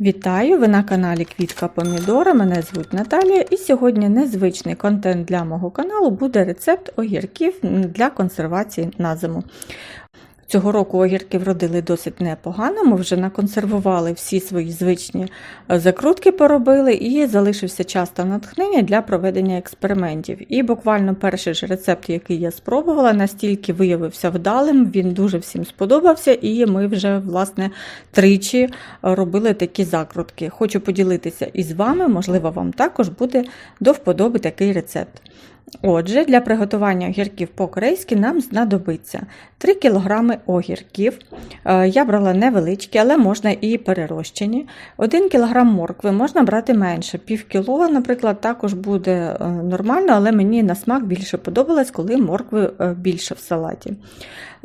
Вітаю! Ви на каналі Квітка Помідора. Мене звуть Наталія, і сьогодні незвичний контент для мого каналу буде рецепт огірків для консервації на зиму. Цього року огірки вродили досить непогано. Ми вже наконсервували всі свої звичні е, закрутки, поробили, і залишився час та натхнення для проведення експериментів. І буквально перший ж рецепт, який я спробувала, настільки виявився вдалим, він дуже всім сподобався, і ми вже власне тричі робили такі закрутки. Хочу поділитися із вами, можливо, вам також буде до вподоби такий рецепт. Отже, для приготування огірків по-корейськи нам знадобиться 3 кг огірків. Е, Я брала невеличкі, але можна і перерощені. 1 кг моркви можна брати менше, пів кіло, наприклад, також буде е, нормально, але мені на смак більше подобалось, коли моркви е, більше в салаті.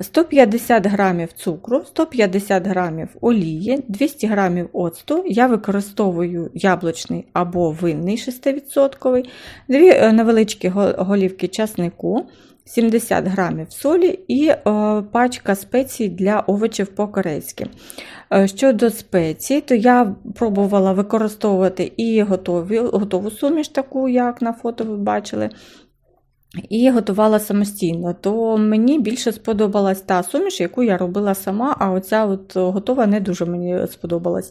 150 г цукру, 150 г олії, 200 г оцту. Я використовую яблучний або винний 6%, дві е, невеличкі го- голівки часнику, 70 г солі і е, пачка спецій для овочів по-корейськи. Е, Щодо спецій, то я пробувала використовувати і готові, готову суміш, таку, як на фото ви бачили. І готувала самостійно, то мені більше сподобалась та суміш, яку я робила сама, а оця от готова не дуже мені сподобалась.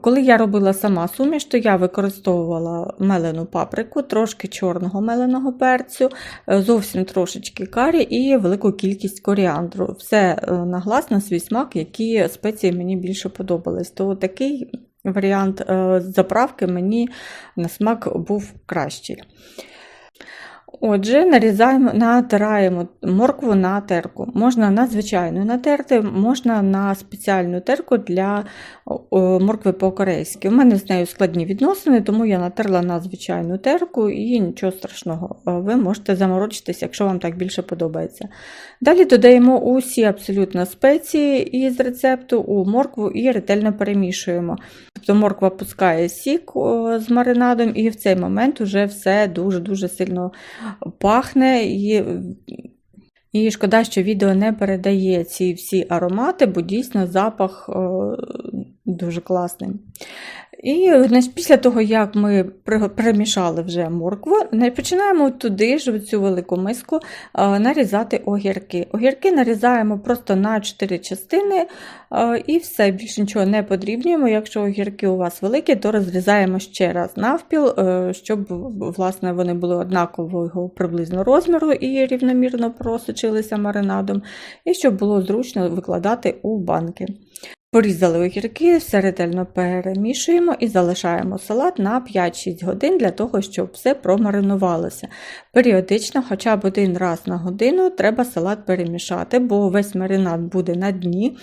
Коли я робила сама суміш, то я використовувала мелену паприку, трошки чорного меленого перцю, е, зовсім трошечки карі і велику кількість коріандру. Все е, на свій смак, які спеції мені більше подобались. То такий варіант е, заправки мені на смак був кращий. Отже, нарізаємо, натираємо моркву на терку. Можна на звичайну натерти, можна на спеціальну терку для моркви по-корейськи. У мене з нею складні відносини, тому я натерла на звичайну терку і нічого страшного. Ви можете заморочитися, якщо вам так більше подобається. Далі додаємо усі абсолютно спеції із рецепту у моркву і ретельно перемішуємо. Тобто морква пускає сік з маринадом, і в цей момент вже все дуже-дуже сильно пахне. І, і шкода, що відео не передає ці всі аромати, бо дійсно запах дуже класний. І значить, після того, як ми перемішали вже моркву, починаємо туди ж, в цю велику миску, е, нарізати огірки. Огірки нарізаємо просто на 4 частини е, і все, більше нічого не подрібнюємо. Якщо огірки у вас великі, то розрізаємо ще раз навпіл, е, щоб власне, вони були однакового приблизно розміру і рівномірно просочилися маринадом, і щоб було зручно викладати у банки. Порізали огірки, все ретельно перемішуємо і залишаємо салат на 5-6 годин для того, щоб все промаринувалося. Періодично, хоча б один раз на годину, треба салат перемішати, бо весь маринад буде на дні.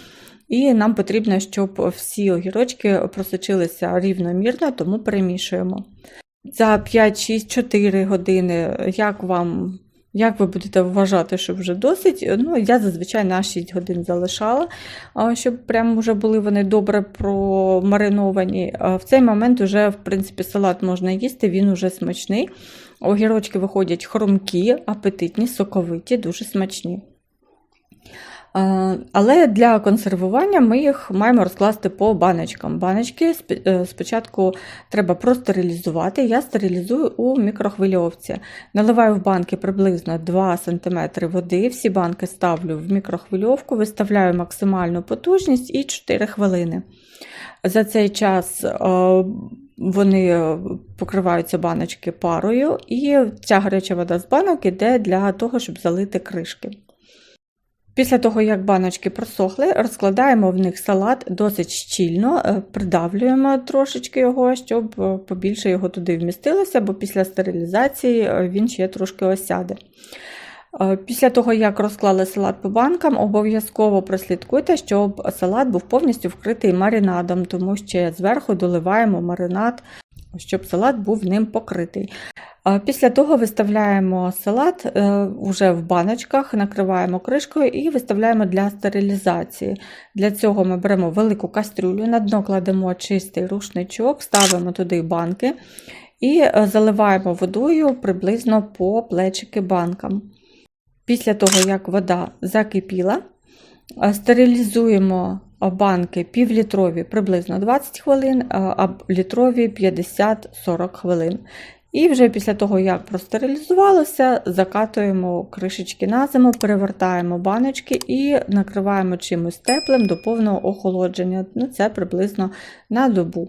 І нам потрібно, щоб всі огірочки просочилися рівномірно, тому перемішуємо. За 5-6-4 години, як вам як ви будете вважати, що вже досить? Ну, я зазвичай на 6 годин залишала, щоб прямо вже були вони добре промариновані. В цей момент вже, в принципі, салат можна їсти, він уже смачний. Огірочки виходять хрумкі, апетитні, соковиті, дуже смачні. Е, Але для консервування ми їх маємо розкласти по баночкам. Баночки е, спочатку треба простерилізувати. Я стерилізую у мікрохвильовці. Наливаю в банки приблизно 2 см води. Всі банки ставлю в мікрохвильовку, виставляю максимальну потужність і 4 хвилини. За цей час е, вони покриваються баночки парою, і ця гаряча вода з банок іде для того, щоб залити кришки. Після того, як баночки просохли, розкладаємо в них салат досить щільно, е, придавлюємо трошечки його, щоб е, побільше його туди вмістилося, бо після стерилізації е, він ще трошки осяде. Після того, як розклали салат по банкам, обов'язково прослідкуйте, щоб салат був повністю вкритий маринадом, тому що зверху доливаємо маринад, щоб салат був ним покритий. Після того виставляємо салат е, уже в баночках, накриваємо кришкою і виставляємо для стерилізації. Для цього ми беремо велику кастрюлю, на дно кладемо чистий рушничок, ставимо туди банки і е, заливаємо водою приблизно по плечики банкам. Після того, як вода закипіла, е, стерилізуємо банки півлітрові приблизно 20 хвилин, а літрові 50-40 хвилин. І вже після того, як простерилізувалося, закатуємо кришечки на зиму, перевертаємо баночки і накриваємо чимось теплим до повного охолодження. Ну, Це приблизно на добу.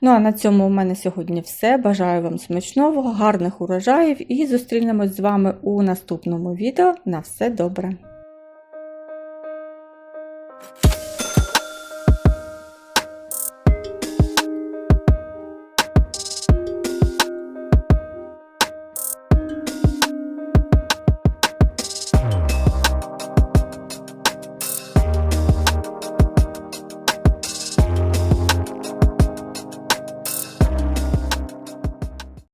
Ну а на цьому у мене сьогодні все. Бажаю вам смачного, гарних урожаїв і зустрінемось з вами у наступному відео. На все добре!